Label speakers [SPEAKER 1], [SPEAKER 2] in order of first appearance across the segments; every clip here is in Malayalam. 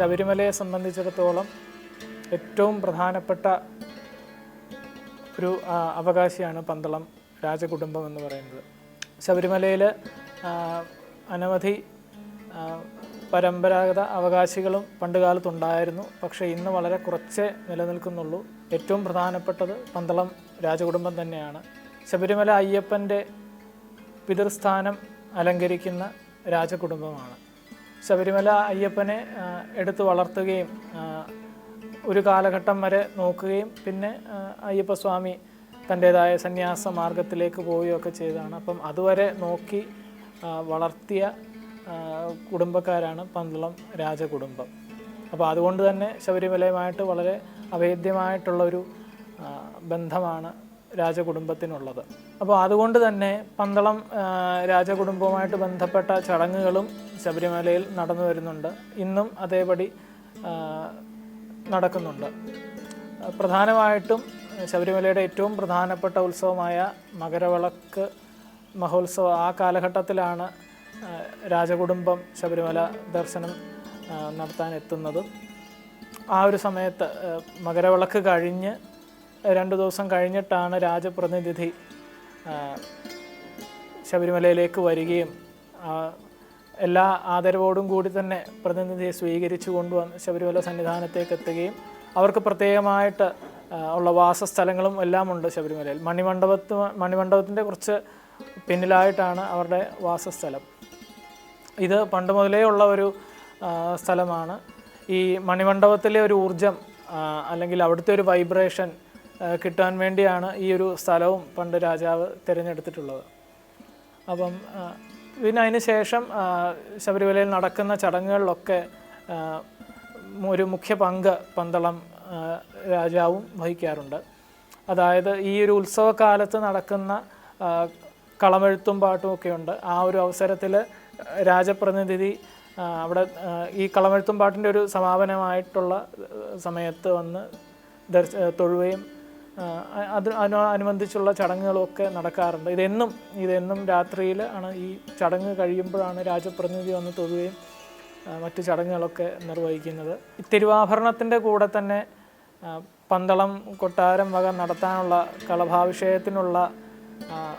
[SPEAKER 1] ശബരിമലയെ സംബന്ധിച്ചിടത്തോളം ഏറ്റവും പ്രധാനപ്പെട്ട ഒരു അവകാശിയാണ് പന്തളം രാജകുടുംബം എന്ന് പറയുന്നത്. ശബരിമലയിൽ അനവധി പരമ്പരാഗത അവകാശികളും പണ്ടുകാലത്തുണ്ടായിരുന്നു പക്ഷേ ഇന്ന് വളരെ കുറച്ചേ നിലനിൽക്കുന്നുള്ളൂ. ഏറ്റവും പ്രധാനപ്പെട്ടത് പന്തളം രാജകുടുംബം തന്നെയാണ്. ശബരിമല അയ്യപ്പന്റെ പിതൃസ്ഥാനം അലങ്കരിക്കുന്ന രാജകുടുംബമാണ്. ശബരിമല അയ്യപ്പനെ എടുത്തു വളർത്തുകയും ഒരു കാലഘട്ടം വരെ നോക്കുകയും പിന്നെ അയ്യപ്പ അയ്യപ്പസ്വാമി തന്റേതായ സന്യാസ മാർഗത്തിലേക്ക് പോവുകയൊക്കെ ചെയ്തതാണ്. അപ്പം അതുവരെ നോക്കി വളർത്തിയ കുടുംബക്കാരാണ് പന്തളം രാജകുടുംബം. അപ്പോൾ അതുകൊണ്ട് തന്നെ ശബരിമലയുമായിട്ട് വളരെ അവേദ്യമായിട്ടുള്ളൊരു ബന്ധമാണ് രാജകുടുംബത്തിനുള്ളത്. അപ്പോൾ അതുകൊണ്ട് തന്നെ പന്തളം രാജകുടുംബവുമായിട്ട് ബന്ധപ്പെട്ട ചടങ്ങുകളും ശബരിമലയിൽ നടന്നു വരുന്നുണ്ട്. ഇന്നും അതേപടി നടക്കുന്നുണ്ട്. പ്രധാനമായിട്ടും ശബരിമലയുടെ ഏറ്റവും പ്രധാനപ്പെട്ട ഉത്സവമായ മകരവിളക്ക് മഹോത്സവം ആ കാലഘട്ടത്തിലാണ് രാജകുടുംബം ശബരിമല ദർശനം നടത്താൻ എത്തുന്നത്. ആ ഒരു സമയത്ത് മകരവിളക്ക് കഴിഞ്ഞ് രണ്ട് ദിവസം കഴിഞ്ഞിട്ടാണ് രാജപ്രതിനിധി ശബരിമലയിലേക്ക് വരികയും എല്ലാ ആദരവോടും കൂടി തന്നെ പ്രതിനിധിയെ സ്വീകരിച്ചു കൊണ്ടുവന്ന് ശബരിമല സന്നിധാനത്തേക്ക് എത്തുകയും അവർക്ക് പ്രത്യേകമായിട്ട് ഉള്ള വാസസ്ഥലങ്ങളും എല്ലാം ഉണ്ട് ശബരിമലയിൽ. മണിമണ്ഡപത്ത് മണിമണ്ഡപത്തിന്റെ കുറച്ച് പിന്നിലായിട്ടാണ് അവരുടെ വാസസ്ഥലം. ഇത് പണ്ട് മുതലേ ഉള്ള ഒരു സ്ഥലമാണ്. ഈ മണിമണ്ഡപത്തിലെ ഒരു ഊർജം അല്ലെങ്കിൽ അവിടുത്തെ ഒരു വൈബ്രേഷൻ കിട്ടാൻ വേണ്ടിയാണ് ഈ ഒരു സ്ഥലവും പണ്ട് രാജാവ് തിരഞ്ഞെടുത്തിട്ടുള്ളത്. അപ്പം പിന്നെ അതിന് ശേഷം ശബരിമലയിൽ നടക്കുന്ന ചടങ്ങുകളിലൊക്കെ ഒരു മുഖ്യ പങ്ക് പന്തളം രാജാവും വഹിക്കാറുണ്ട്. അതായത് ഈ ഒരു ഉത്സവകാലത്ത് നടക്കുന്ന കളമെഴുത്തും പാട്ടും ഒക്കെ ഉണ്ട്. ആ ഒരു അവസരത്തിൽ രാജപ്രതിനിധി അവിടെ ഈ കളമെഴുത്തും പാട്ടിന്റെ ഒരു സമാപനമായിട്ടുള്ള സമയത്ത് വന്ന് തൊഴുകയും അത് അനു അനുബന്ധിച്ചുള്ള ചടങ്ങുകളൊക്കെ നടക്കാറുണ്ട്. ഇതെന്നും ഇതെന്നും രാത്രിയിൽ ആണ് ഈ ചടങ്ങ് കഴിയുമ്പോഴാണ് രാജപ്രതിനിധി വന്ന് തൊഴുകയും മറ്റു ചടങ്ങുകളൊക്കെ നിർവഹിക്കുന്നത്. തിരുവാഭരണത്തിന്റെ കൂടെ തന്നെ പന്തളം കൊട്ടാരം വക നടത്താനുള്ള കളഭാഭിഷേകത്തിനുള്ള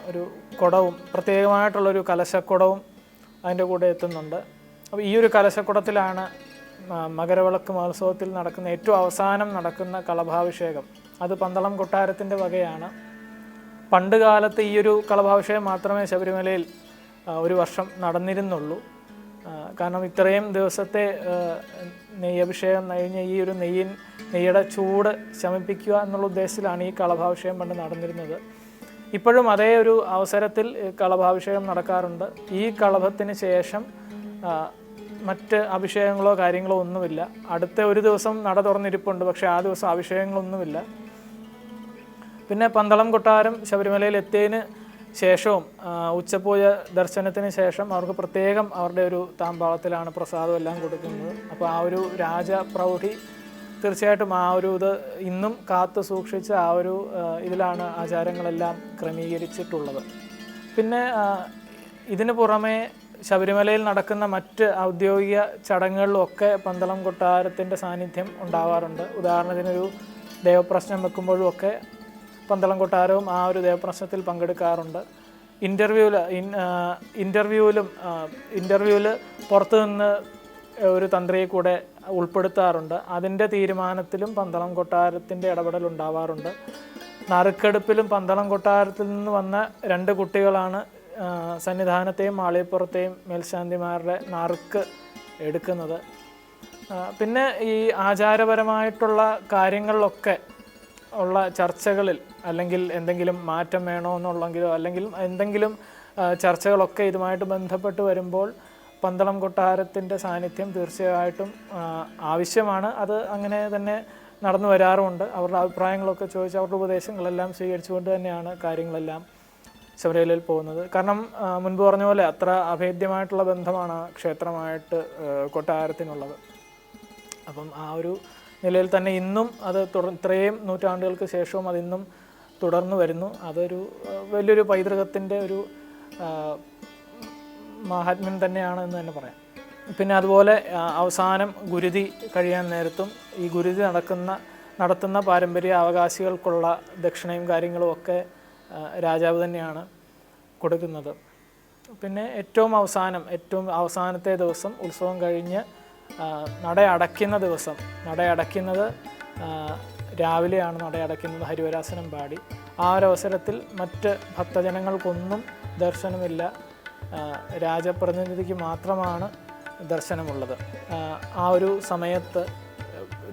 [SPEAKER 1] ഒരു കുടവും പ്രത്യേകമായിട്ടുള്ളൊരു കലശക്കുടവും അതിന്റെ കൂടെ എത്തുന്നുണ്ട്. അപ്പോൾ ഈ ഒരു കലശക്കുടത്തിലാണ് മകരവിളക്ക് മഹോത്സവത്തിൽ നടക്കുന്ന ഏറ്റവും അവസാനം നടക്കുന്ന കളഭാഭിഷേകം അത് പന്തളം കൊട്ടാരത്തിന്റെ വകയാണ്. പണ്ട് കാലത്ത് ഈ ഒരു കളഭാഭിഷേകം മാത്രമേ ശബരിമലയിൽ ഒരു വർഷം നടന്നിരുന്നുള്ളൂ. കാരണം ഇത്രയും ദിവസത്തെ നെയ്യഭിഷേകം കഴിഞ്ഞ ഈ ഒരു നെയ്യിൻ നെയ്യുടെ ചൂട് ശമിപ്പിക്കുക എന്നുള്ള ഉദ്ദേശത്തിലാണ് ഈ കളഭാഭിഷേകം പണ്ട് നടന്നിരുന്നത്. ഇപ്പോഴും അതേ ഒരു അവസരത്തിൽ കളഭാഭിഷേകം നടക്കാറുണ്ട്. ഈ കളഭത്തിന് ശേഷം മറ്റ് അഭിഷേകങ്ങളോ കാര്യങ്ങളോ ഒന്നുമില്ല. അടുത്ത ഒരു ദിവസം നട തുറന്നിരിപ്പുണ്ട് പക്ഷേ ആ ദിവസം അഭിഷേകങ്ങളൊന്നുമില്ല. പിന്നെ പന്തളം കൊട്ടാരം ശബരിമലയിൽ എത്തിയതിന് ശേഷവും ഉച്ചപൂജ ദർശനത്തിന് ശേഷം അവർക്ക് പ്രത്യേകം അവരുടെ ഒരു താമ്പാളത്തിലാണ് പ്രസാദം എല്ലാം കൊടുക്കുന്നത്. അപ്പോൾ ആ ഒരു രാജ പ്രൗഢി തീർച്ചയായിട്ടും ആ ഒരു ഇത് ഇന്നും കാത്തു സൂക്ഷിച്ച് ആ ഒരു ഇതിലാണ് ആചാരങ്ങളെല്ലാം ക്രമീകരിച്ചിട്ടുള്ളത്. പിന്നെ ഇതിന് പുറമേ ശബരിമലയിൽ നടക്കുന്ന മറ്റ് ഔദ്യോഗിക ചടങ്ങുകളിലൊക്കെ പന്തളം കൊട്ടാരത്തിന്റെ സാന്നിധ്യം ഉണ്ടാവാറുണ്ട്. ഉദാഹരണത്തിനൊരു ദേവപ്രശ്നം വെക്കുമ്പോഴും ഒക്കെ പന്തളം കൊട്ടാരവും ആ ഒരു ദേവപ്രശ്നത്തിൽ പങ്കെടുക്കാറുണ്ട്. ഇന്റർവ്യൂവിൽ ഇന്റർവ്യൂവിലും ഇന്റർവ്യൂവിൽ പുറത്തു നിന്ന് ഒരു തന്ത്രിയെ കൂടെ ഉൾപ്പെടുത്താറുണ്ട്. അതിന്റെ തീരുമാനത്തിലും പന്തളം കൊട്ടാരത്തിന്റെ ഇടപെടൽ ഉണ്ടാവാറുണ്ട്. നറുക്കെടുപ്പിലും പന്തളം കൊട്ടാരത്തിൽ നിന്ന് വന്ന രണ്ട് കുട്ടികളാണ് സന്നിധാനത്തെയും മാളിയപ്പുറത്തെയും മേൽശാന്തിമാരുടെ നറുക്ക് എടുക്കുന്നത്. പിന്നെ ഈ ആചാരപരമായിട്ടുള്ള കാര്യങ്ങളിലൊക്കെ ഉള്ള ചർച്ചകളിൽ അല്ലെങ്കിൽ എന്തെങ്കിലും മാറ്റം വേണോ എന്നുള്ളെങ്കിലോ അല്ലെങ്കിൽ എന്തെങ്കിലും ചർച്ചകളൊക്കെ ഇതുമായിട്ട് ബന്ധപ്പെട്ട് വരുമ്പോൾ പന്തളം കൊട്ടാരത്തിന്റെ സാന്നിധ്യം തീർച്ചയായിട്ടും ആവശ്യമാണ്. അത് അങ്ങനെ തന്നെ നടന്നു വരാറുമുണ്ട്. അവരുടെ അഭിപ്രായങ്ങളൊക്കെ ചോദിച്ച് അവരുടെ ഉപദേശങ്ങളെല്ലാം സ്വീകരിച്ചുകൊണ്ട് തന്നെയാണ് കാര്യങ്ങളെല്ലാം ശബരിമലയിൽ പോകുന്നത്. കാരണം മുൻപ് പറഞ്ഞ പോലെ അത്ര അഭേദ്യമായിട്ടുള്ള ബന്ധമാണ് ക്ഷേത്രമായിട്ട് കൊട്ടാരത്തിനുള്ളത്. അപ്പം ആ ഒരു നിലയിൽ തന്നെ ഇന്നും അത് തുടർ ഇത്രയും നൂറ്റാണ്ടുകൾക്ക് ശേഷവും അതിന്നും തുടർന്നു വരുന്നു. അതൊരു വലിയൊരു പൈതൃകത്തിന്റെ ഒരു മഹാത്മ്യം തന്നെയാണ് എന്ന് തന്നെ പറയാം. പിന്നെ അതുപോലെ അവസാനം ഗുരുതി കഴിയാൻ നേരത്തും ഈ ഗുരുതി നടക്കുന്ന നടത്തുന്ന പാരമ്പര്യ അവകാശികൾക്കുള്ള ദക്ഷിണയും കാര്യങ്ങളും ഒക്കെ രാജാവ് തന്നെയാണ് കൊടുക്കുന്നത്. പിന്നെ ഏറ്റവും അവസാനം ഏറ്റവും അവസാനത്തെ ദിവസം ഉത്സവം കഴിഞ്ഞ് ആ, നട അടയ്ക്കുന്ന ദിവസം നട അടയ്ക്കുന്നത് രാവിലെയാണ് നട അടയ്ക്കുന്നത് ഹരിവരാസനം പാടി. ആ ഒരു അവസരത്തിൽ മറ്റ് ഭക്തജനങ്ങൾക്കൊന്നും ദർശനമില്ല. രാജപ്രതിനിധിക്ക് മാത്രമാണ് ദർശനമുള്ളത്. ആ, ഒരു സമയത്ത്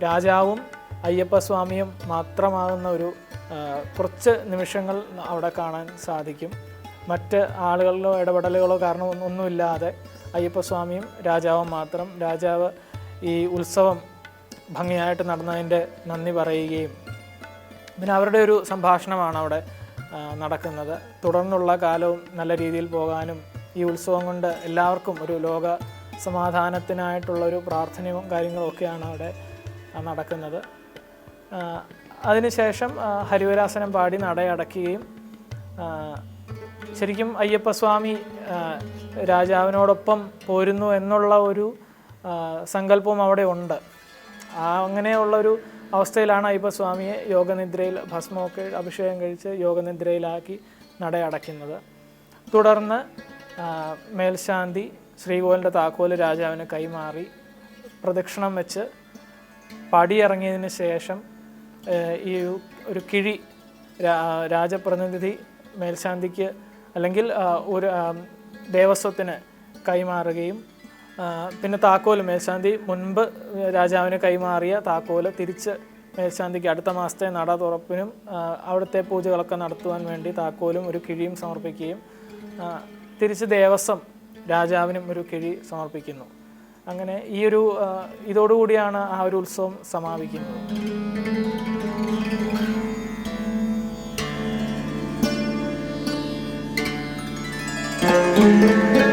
[SPEAKER 1] രാജാവും അയ്യപ്പസ്വാമിയും മാത്രമാകുന്ന ഒരു കുറച്ച് നിമിഷങ്ങൾ അവിടെ കാണാൻ സാധിക്കും. മറ്റ് ആളുകളിലോ ഇടപെടലുകളോ കാരണം ഒന്നുമില്ലാതെ അയ്യപ്പസ്വാമിയും രാജാവും മാത്രം രാജാവ് ഈ ഉത്സവം ഭംഗിയായിട്ട് നടന്നതിന്റെ നന്ദി പറയുകയും പിന്നെ അവരുടെ ഒരു സംഭാഷണമാണ് അവിടെ നടക്കുന്നത്. തുടർന്നുള്ള കാലവും നല്ല രീതിയിൽ പോകാനും ഈ ഉത്സവം കൊണ്ട് എല്ലാവർക്കും ഒരു ലോക സമാധാനത്തിനായിട്ടുള്ളൊരു പ്രാർത്ഥനയും കാര്യങ്ങളും ഒക്കെയാണ് അവിടെ നടക്കുന്നത്. അതിനുശേഷം ഹരിവരാസനം പാടി നടയടയ്ക്കുകയും ആ, ശരിക്കും അയ്യപ്പസ്വാമി രാജാവിനോടൊപ്പം പോരുന്നു എന്നുള്ള ഒരു സങ്കല്പവും അവിടെ ഉണ്ട്. ആ അങ്ങനെയുള്ളൊരു അവസ്ഥയിലാണ് അയ്യപ്പസ്വാമിയെ യോഗനിദ്രയിൽ ഭസ്മമൊക്കെ അഭിഷേകം കഴിച്ച് യോഗനിദ്രയിലാക്കി നടയടയ്ക്കുന്നത് തുടർന്ന് മേൽശാന്തി ശ്രീകോവിലിന്റെ താക്കോൽ രാജാവിന് കൈമാറി പ്രദക്ഷിണം വെച്ച് പടിയിറങ്ങിയതിന് ശേഷം ഈ ഒരു കിഴി രാജപ്രതിനിധി മേൽശാന്തിക്ക് അല്ലെങ്കിൽ ഒരു ദേവസ്വത്തിന് കൈമാറുകയും പിന്നെ താക്കോൽ മേൽശാന്തി മുൻപ് രാജാവിന് കൈമാറിയ താക്കോൽ തിരിച്ച് മേൽശാന്തിക്ക് അടുത്ത മാസത്തെ നട തുറപ്പിനും അവിടുത്തെ പൂജകളൊക്കെ നടത്തുവാൻ വേണ്ടി താക്കോലും ഒരു കിഴിയും സമർപ്പിക്കുകയും തിരിച്ച് ദേവസ്വം രാജാവിനും ഒരു കിഴി സമർപ്പിക്കുന്നു. അങ്ങനെ ഈ ഒരു ഇതോടുകൂടിയാണ് ആ ഒരു ഉത്സവം സമാപിക്കുന്നത്.
[SPEAKER 2] Thank you.